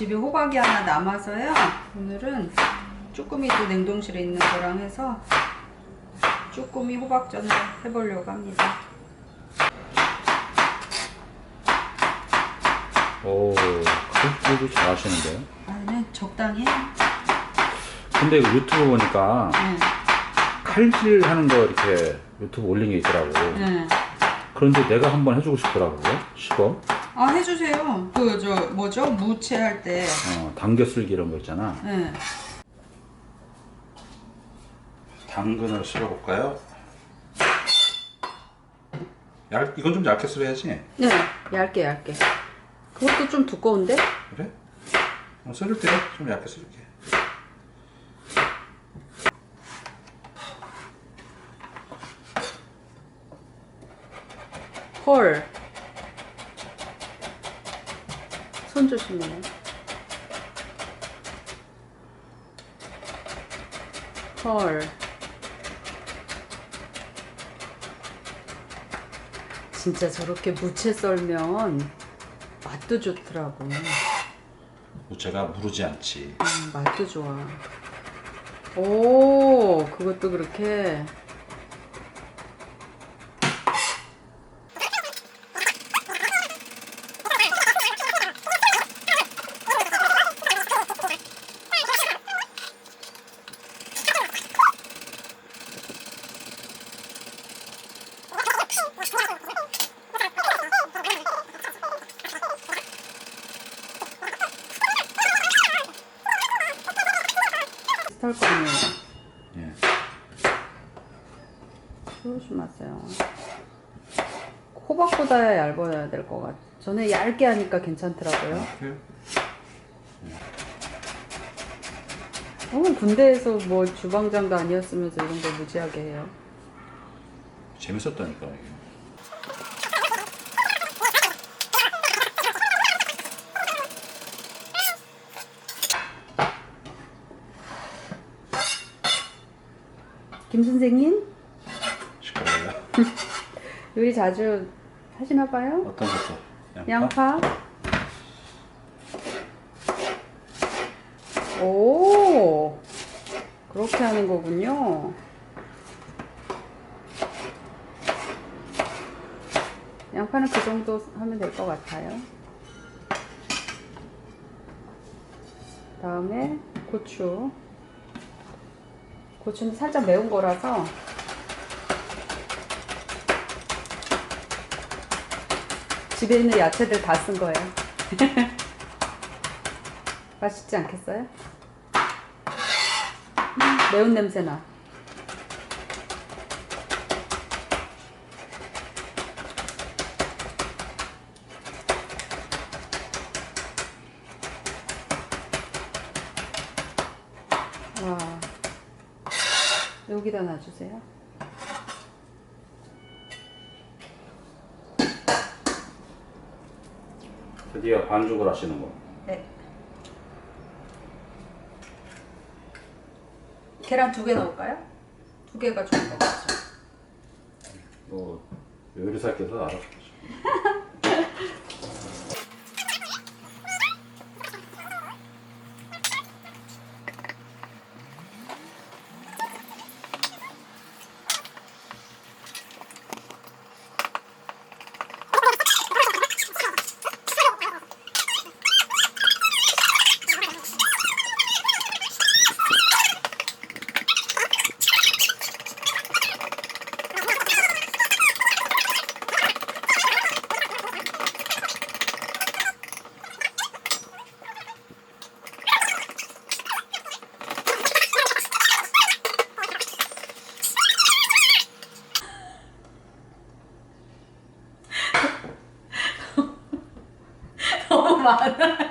집에 호박이 하나 남아서요. 오늘은 쭈꾸미도 냉동실에 있는 거랑 해서 쭈꾸미 호박전을 해보려고 합니다. 오, 그래도 잘하시는데요? 아, 네, 적당히. 근데 유튜브 보니까 네, 칼질 하는 거 이렇게 유튜브 올린 게 있더라고. 네. 그런데 내가 한번 해주고 싶더라고요. 시범. 아, 해주세요. 그, 저, 뭐죠? 무채 할 때. 어, 당겨 쓸기 이런 거 있잖아. 네. 당근을 썰어볼까요? 얇, 이건 좀 얇게 썰어야지. 네, 얇게, 얇게. 그것도 좀 두꺼운데? 그래? 어, 썰을 때좀 얇게 썰게. 헐. 손 조심해. 헐. 진짜 저렇게 무채 썰면 맛도 좋더라고. 무채가 무르지 않지. 음, 맛도 좋아. 오, 그것도 그렇게. 비슷할 거 아니에요. 예. 조심하세요. 호박보다 얇아야 될 것 같아. 저는 얇게 하니까 괜찮더라고요. 그래요? 어, 군대에서 뭐 주방장도 아니었으면서 이런 걸 무지하게 해요. 재밌었다니까. 이게. 김 선생님 시끄러워요. 요리 자주 하시나 봐요? 어떤 것도? 양파. 오, 그렇게 하는 거군요. 양파는 그 정도 하면 될 것 같아요. 다음에 고추. 고추는 살짝 매운 거라서 집에 있는 야채들 다 쓴 거예요. 맛있지 않겠어요? 음, 매운 냄새 나. 와, 여기다 놔주세요. 드디어 반죽을 하시는 거. 네. 계란 두 개 넣을까요? 두 개가 좋은 것 같죠? 뭐 요리사께서 알아서 하시고. 너무 많아.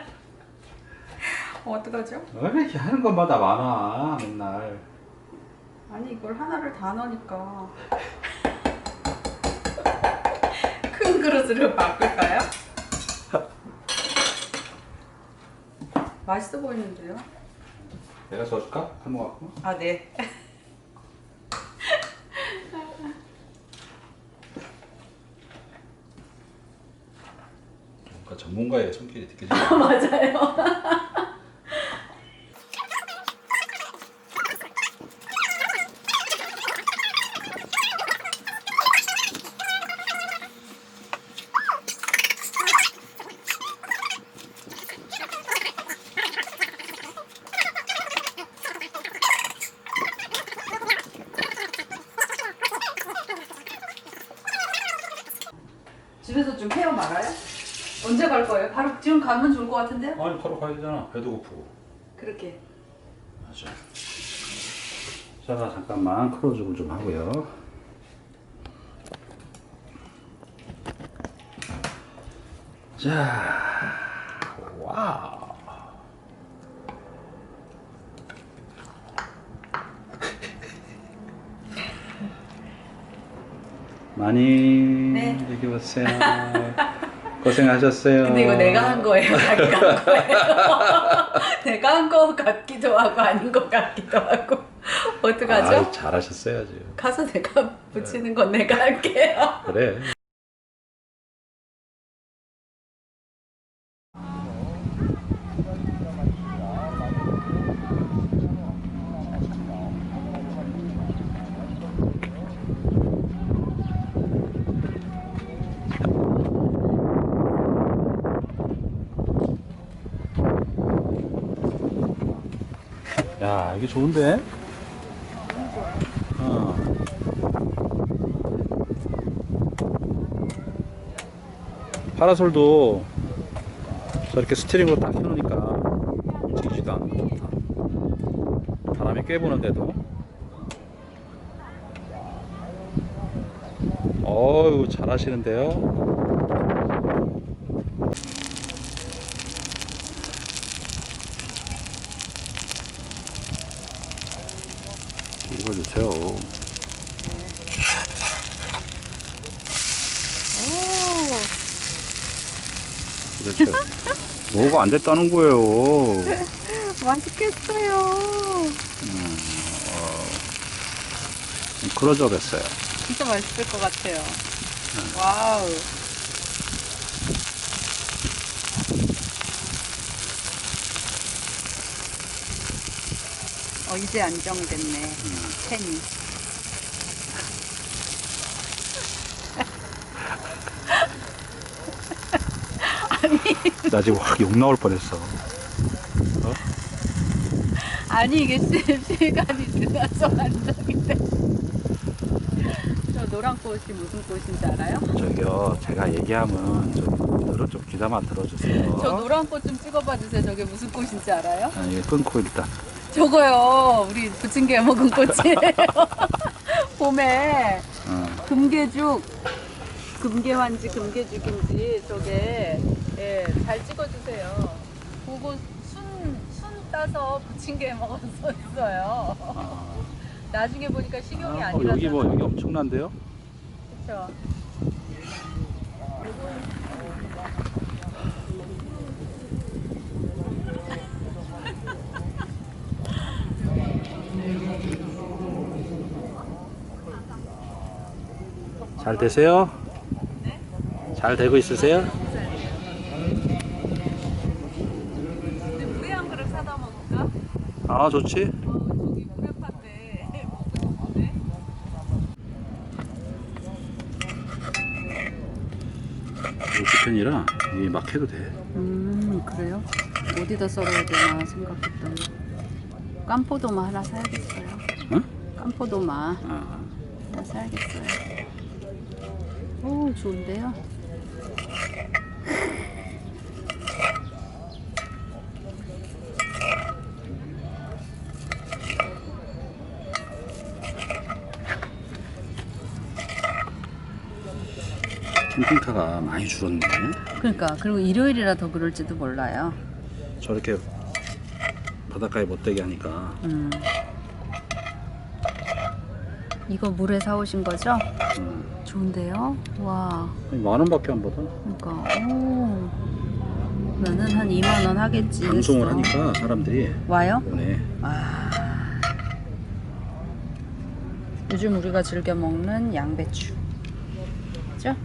어떡하죠? 왜 이렇게 하는 것마다 많아 맨날. 아니 이걸 하나를 다 넣으니까 큰 그릇으로 바꿀까요? 맛있어 보이는데요? 내가 써줄까? 한모 갖고. 아 네. 뭔가 전문가의 손길이 느껴지네. 맞아요. 집에서 좀 헤어 말아요? 언제 갈 거예요? 바로 지금 가면 좋을 것 같은데요? 아니 바로 가야 되잖아. 배도 고프고. 그렇게. 맞아. 자 잠깐만 크로즈를 좀 하고요. 자, 와우. 많이 네. 여기 오세요. 고생하셨어요. 근데 이거 내가 한 거예요? 자기가 한 거예요? 내가 한 거 같기도 하고 아닌 것 같기도 하고 어떡하죠? 아이, 잘하셨어요. 가서 내가 붙이는 건 내가 할게요. 그래. 야, 이게 좋은데? 어. 파라솔도 저렇게 스티링으로 딱 켜놓으니까 움직이지도 않고. 바람이 꽤 부는데도 어유 잘하시는데요 읽어주세요 도대체 뭐가 안 됐다는 거예요 맛있겠어요. 클로즈업 했어요 진짜 맛있을 것 같아요. 와우. 이제 안정됐네. 팬이. 나 지금 확 욕 나올 뻔했어 아니, 이게 시, 시간이 지나서 안정이 돼. 저 노란 꽃이 무슨 꽃인지 알아요? 저기요 제가 얘기하면 좀 들어 좀 귀담아 들어주세요 저 노란 꽃 좀 찍어봐 주세요. 저게 무슨 꽃인지 알아요? 아니 끊고 일단 저거요. 우리 부침개 먹은 꽃이에요. 봄에 어. 금계죽, 금계환지, 금계죽인지 저게 예, 잘 찍어주세요. 그거 순, 순 따서 부침개 먹었었어요. 아. 나중에 보니까 식용이 어, 아니라서. 여기 뭐 여기 엄청난데요? 그쵸? 잘 되세요? 잘 되고 있으세요? 물에 한 그릇 사다 먹을까? 아 좋지. 어. 우편이라 이게 막 해도 돼. 음 그래요? 어디다 썰어야 되나 생각했더니 깐포도마 하나 사야겠어요 응? 깐포도마 아, 하나 사야겠어요 오 좋은데요? 캠핑카가 많이 줄었네. 그러니까 그리고 일요일이라 더 그럴지도 몰라요 저렇게 바닷가에 못되게 하니까 음. 이거 물에 사오신 거죠? 음, 좋은데요? 와 만 원밖에 안 받아. 그러니까 오 나는 한 2만 원 하겠지 방송을 했어. 하니까 사람들이 와요? 오네. 아. 요즘 우리가 즐겨 먹는 양배추. 그죠?